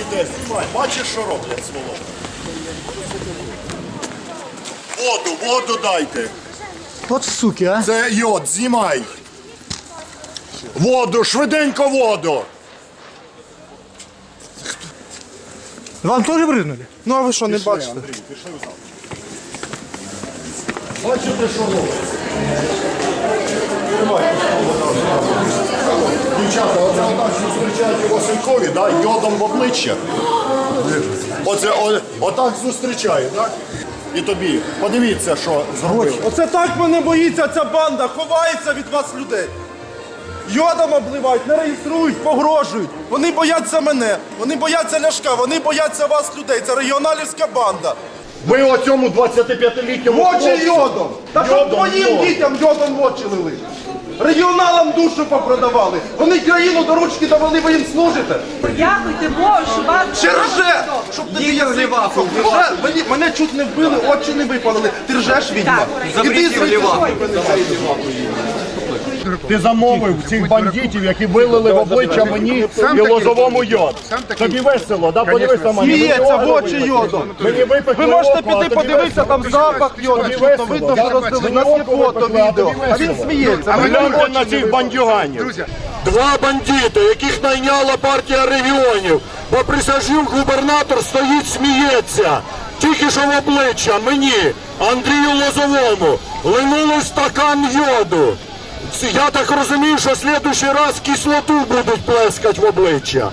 йде, знімай. Бачиш, що роблять своло? Воду, воду дайте. От суки, а. Це йод, знімай. Воду, швиденько воду. Вам теж бризнули? Ну а ви що, не бачите? Андрій, пішли в зал. Бачите, що робиться? Дівчата, оце отак зустрічають у Василькові, да, йодом в обличчя. Оце о, отак зустрічає, так? І тобі. Подивіться, що зробили. Оце так мене боїться ця банда, ховається від вас людей. Йодом обливають, не реєструють, погрожують. Вони бояться мене, вони бояться Ляшка, вони бояться вас людей. Це регіоналівська банда. Ви оцьому 25-літньому В очі йодом! Та щоб Йодом, твоїм йодом. дітям йодом в очі лили. Регіоналам душу попродавали. Вони країну до ручки довели, ви їм служите. Дякуйте Богу, що вас Черже! Щоб ти Рже! Мені, мене чуть не вбили, очі не випалили. Ти ржеш відьма. Іди звідси. Ти замовив цих бандитів, які вилили в обличчя мені і лозовому йод. Тобі весело, да? Подивись на мене. Сміється в очі йодом. Мені випекли Ви можете око, а піти тобі подивитися, весело? там запах йоду, Тобі чутно весело, видно, да? що роздали. У нас є око фото, випекли, а відео. тобі А він весело. сміється. Гляньте на цих бандюганів. Два бандити, яких найняла партія регіонів, бо присяжнюк губернатор стоїть, сміється. Тільки що в обличчя мені, Андрію Лозовому, линули стакан йоду. Я так розумію, що слідуючий раз кислоту будуть плескати в обличчя.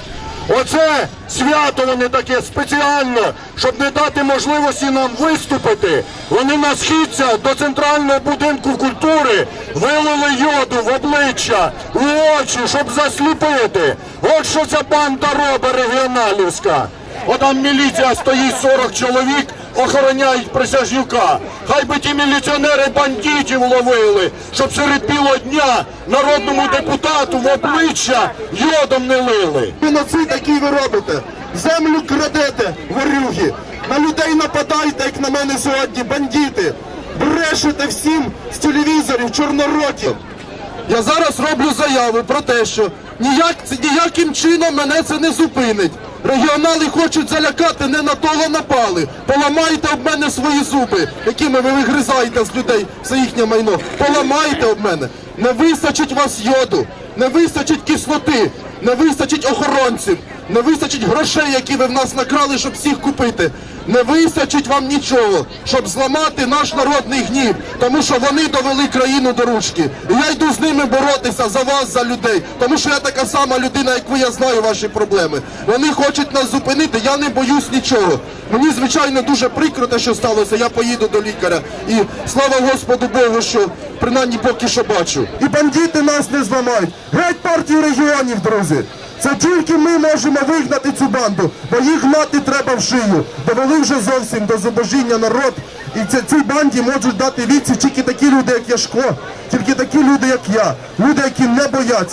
Оце свято вони таке спеціально, щоб не дати можливості нам виступити. Вони на східця до центрального будинку культури вилили йоду в обличчя, в очі, щоб засліпити. От що ця банда робить регіоналівська. Отам міліція стоїть 40 чоловік, охороняють присяжнюка. Хай би ті міліціонери бандитів ловили, щоб серед білого дня народному депутату в обличчя йодом не лили. Геноцид, який ви робите. Землю крадете, ворюги. На людей нападаєте, як на мене сьогодні, бандити. Брешете всім з телевізорів, чорноротів. Я зараз роблю заяву про те, що ніяк, ніяким чином мене це не зупинить. Регіонали хочуть залякати, не на того напали. Поламайте об мене свої зуби, якими ви вигризаєте з людей все їхнє майно. Поламайте об мене. Не вистачить вас йоду, не вистачить кислоти, не вистачить охоронців, не вистачить грошей, які ви в нас накрали, щоб всіх купити. Не вистачить вам нічого, щоб зламати наш народний гнів, тому що вони довели країну до ручки. І я йду з ними боротися за вас, за людей, тому що я така сама людина, як ви, я знаю ваші проблеми. Вони хочуть нас зупинити, я не боюсь нічого. Мені, звичайно, дуже прикро те, що сталося. Я поїду до лікаря. І слава Господу Богу, що принаймні поки що бачу. І бандити нас не зламають. Геть партію регіонів, друзі. Це тільки ми можемо вигнати цю банду, бо їх гнати треба в шию. Довели вже зовсім до зубожіння народ. І це, цій банді можуть дати відсіч тільки такі люди, як Яшко, тільки такі люди, як я, люди, які не бояться.